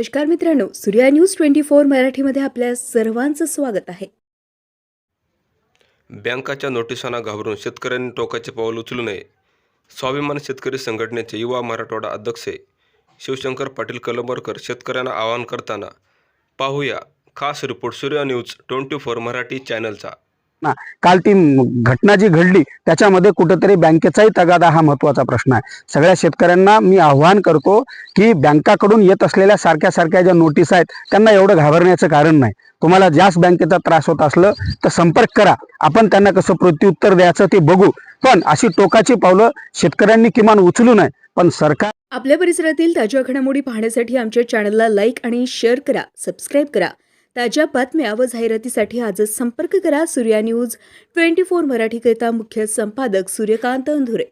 नमस्कार मित्रांनो Surya news twenty four मराठीमध्ये आपल्या सर्वांचं स्वागत आहे. बँकाच्या नोटिसांना घाबरून शेतकऱ्यांनी टोकाचे पाऊल उचलू नये. स्वाभिमान शेतकरी संघटनेचे युवा मराठवाडा अध्यक्ष शिवशंकर पाटील कलंबरकर शेतकऱ्यांना आवाहन करताना पाहूया खास report Surya news twenty four Marathi चॅनलचा. ना. काल ती घटना जी घडली त्याच्यामध्ये कुठंतरी बँकेचाही तगादा हा महत्त्वाचा प्रश्न आहे. सगळ्या शेतकऱ्यांना मी आव्हान करतो की बँकाकडून येत असलेल्या सारख्या सारख्या ज्या नोटीस आहेत त्यांना एवढं घाबरण्याचं कारण नाही. तुम्हाला जास्त बँकेचा त्रास होत असलं तर संपर्क करा. आपण त्यांना कसं प्रत्युत्तर द्यायचं ते बघू. पण अशी टोकाची पावलं शेतकऱ्यांनी किमान उचलू नये. पण सरकार आपल्या परिसरातील ताज्या घडामोडी पाहण्यासाठी आमच्या चॅनलला लाईक आणि शेअर करा. सबस्क्राईब करा. ताज्या बातम्या व जाहिरातीसाठी आजच संपर्क करा सूर्या न्यूज ट्वेंटी फोर मराठीकरिता मुख्य संपादक सूर्यकांत अंधुरे.